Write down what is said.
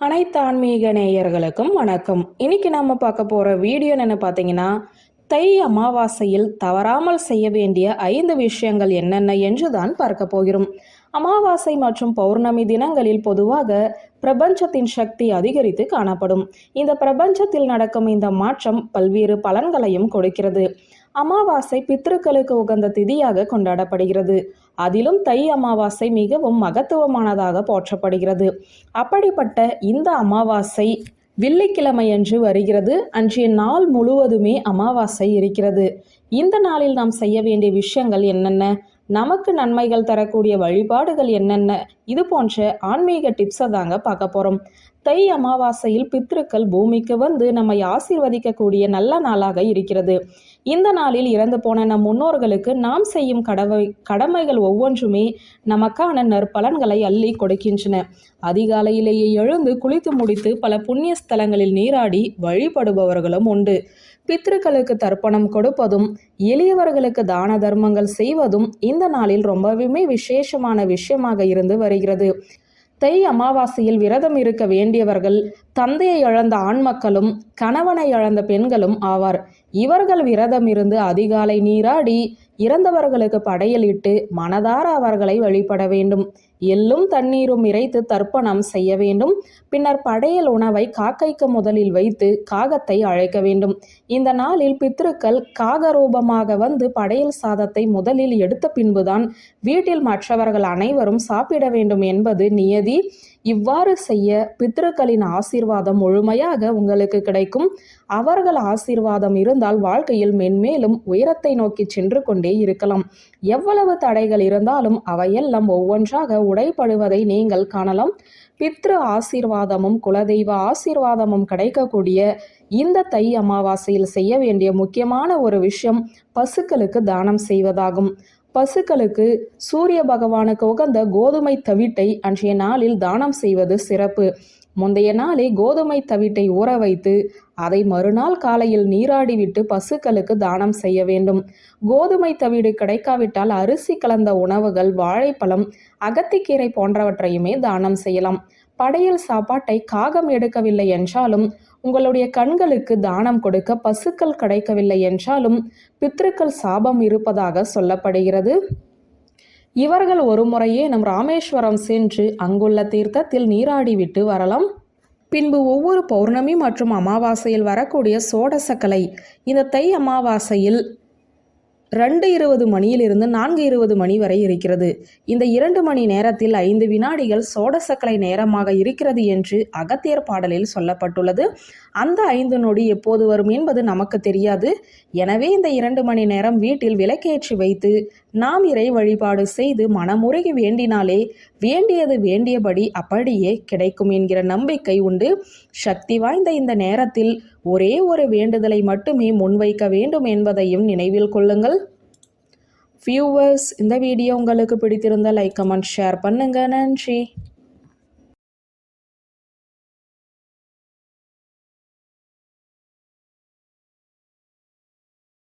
அனைத்து ஆன்மீக நேயர்களுக்கும் வணக்கம். இன்னைக்கு நம்ம பார்க்க போகிற வீடியோ என்ன பார்த்தீங்கன்னா தை அமாவாசையில் தவறாமல் செய்ய வேண்டிய ஐந்து விஷயங்கள் என்னென்ன என்று தான் பார்க்க போகிறோம். அமாவாசை மற்றும் பௌர்ணமி தினங்களில் பொதுவாக பிரபஞ்சத்தின் சக்தி அதிகரித்து காணப்படும். இந்த பிரபஞ்சத்தில் நடக்கும் இந்த மாற்றம் பல்வேறு பலன்களையும் கொடுக்கிறது. அமாவாசை பித்ருக்களுக்கு உகந்த திதியாக கொண்டாடப்படுகிறது. அதிலும் தை அமாவாசை மிகவும் மகத்துவமானதாக போற்றப்படுகிறது. அப்படிப்பட்ட இந்த அமாவாசை வெள்ளிக்கிழமையன்று வருகிறது. அன்றைய நாள் முழுவதுமே அமாவாசை இருக்கிறது. இந்த நாளில் நாம் செய்ய வேண்டிய விஷயங்கள் என்னென்ன? நமக்கு நன்மைகள் தரக்கூடிய வழிபாடுகள் என்னென்ன? இது போன்ற ஆன்மீக டிப்ஸை தாங்க பார்க்க போகிறோம் தை அமாவாசையில் பித்ருக்கள் பூமிக்கு வந்து நம்மை ஆசீர்வதிக்கக்கூடிய நல்ல நாளாக இருக்கிறது. இந்த நாளில் இறந்து போன நம் முன்னோர்களுக்கு நாம் செய்யும் கடவை கடமைகள் ஒவ்வொன்றுமே நமக்கான நற்பலன்களை அள்ளி கொடுக்கின்றன. அதிகாலையிலேயே எழுந்து குளித்து முடித்து பல புண்ணிய ஸ்தலங்களில் நீராடி வழிபடுபவர்களும் உண்டு. பித்ருக்களுக்கு தர்ப்பணம் கொடுப்பதும் எளியவர்களுக்கு தான தர்மங்கள் செய்வதும் இந்த நாளில் ரொம்பவுமே விசேஷமான விஷயமாக இருந்து வருகிறது. தை அமாவாசையில் விரதம் இருக்க வேண்டியவர்கள் தந்தையை இழந்த ஆண் மக்களும் கணவனை இழந்த பெண்களும் ஆவார். இவர்கள் விரதம் இருந்து அதிகாலை நீராடி இறந்தவர்களுக்கு படையலிட்டு மனதார அவர்களை வழிபட வேண்டும். எள்ளும் தண்ணீரும் இறைத்து தர்ப்பணம் செய்ய வேண்டும். பின்னர் படையல் உணவை காக்கைக்கு முதலில் வைத்து காகத்தை அழைக்க வேண்டும். இந்த நாளில் பித்ருக்கள் காகரூபமாக வந்து படையல் சாதத்தை முதலில் எடுத்த பின்புதான் வீட்டில் மற்றவர்கள் அனைவரும் சாப்பிட வேண்டும் என்பது நியதி. இவ்வாறு செய்ய பித்ருக்களின் ஆசீர்வாதம் முழுமையாக உங்களுக்கு கிடைக்கும். அவர்கள் ஆசீர்வாதம் இருந்தால் வாழ்க்கையில் மென்மேலும் உயரத்தை நோக்கி சென்று கொண்டே இருக்கலாம். எவ்வளவு தடைகள் இருந்தாலும் அவையெல்லாம் ஒவ்வொன்றாக உடைப்படுவதை நீங்கள் காணலாம். பித்ரு ஆசீர்வாதமும் குலதெய்வ ஆசீர்வாதமும் கிடைக்கக்கூடிய இந்த தை அமாவாசையில் செய்ய வேண்டிய முக்கியமான ஒரு விஷயம் பசுக்களுக்கு தானம் செய்வதாகும். பசுக்களுக்கு சூரிய பகவானுக்கு உகந்த கோதுமை தவிட்டை அன்றைய நாளில் தானம் செய்வது சிறப்பு. முந்தைய நாளே கோதுமை தவிட்டை ஊற வைத்து அதை மறுநாள் காலையில் நீராடிவிட்டு பசுக்களுக்கு தானம் செய்ய வேண்டும். கோதுமை தவிடு கிடைக்காவிட்டால் அரிசி கலந்த உணவுகள் வாழைப்பழம் அகத்திக்கீரை போன்றவற்றையுமே தானம் செய்யலாம். படையல் சாப்பாட்டை காகம் எடுக்கவில்லை என்றாலும் உங்களுடைய கண்களுக்கு தானம் கொடுக்க பசுக்கள் கிடைக்கவில்லை என்றாலும் பித்திருக்கள் சாபம் இருப்பதாக சொல்லப்படுகிறது. இவர்கள் ஒரு முறையே நம் ராமேஸ்வரம் சென்று அங்குள்ள தீர்த்தத்தில் நீராடிவிட்டு வரலாம். பின்பு ஒவ்வொரு பௌர்ணமி மற்றும் அமாவாசையில் வரக்கூடிய சோடசக்கலை இந்த தை அமாவாசையில் ரெண்டு இருபது மணியிலிருந்து நான்கு இருபது மணி வரை இருக்கிறது. இந்த இரண்டு மணி நேரத்தில் ஐந்து வினாடிகள் சோடசக்கலை நேரமாக இருக்கிறது என்று அகத்தியர் பாடலில் சொல்லப்பட்டுள்ளது. அந்த ஐந்து நொடி எப்போது வரும் என்பது நமக்கு தெரியாது. எனவே இந்த இரண்டு மணி நேரம் வீட்டில் விளக்கேற்றி வைத்து நாம் இறை வழிபாடு செய்து மனமுருகி வேண்டினாலே வேண்டியது வேண்டியபடி அப்படியே கிடைக்கும் என்கிற நம்பிக்கை உண்டு. சக்தி வாய்ந்த இந்த நேரத்தில் ஒரே ஒரு வேண்டுதலை மட்டுமே முன்வைக்க வேண்டும் என்பதையும் நினைவில் கொள்ளுங்கள். வியூவர்ஸ் இந்த வீடியோ உங்களுக்கு பிடித்திருந்தால் லைக் கமெண்ட் ஷேர் பண்ணுங்கள் நன்றி.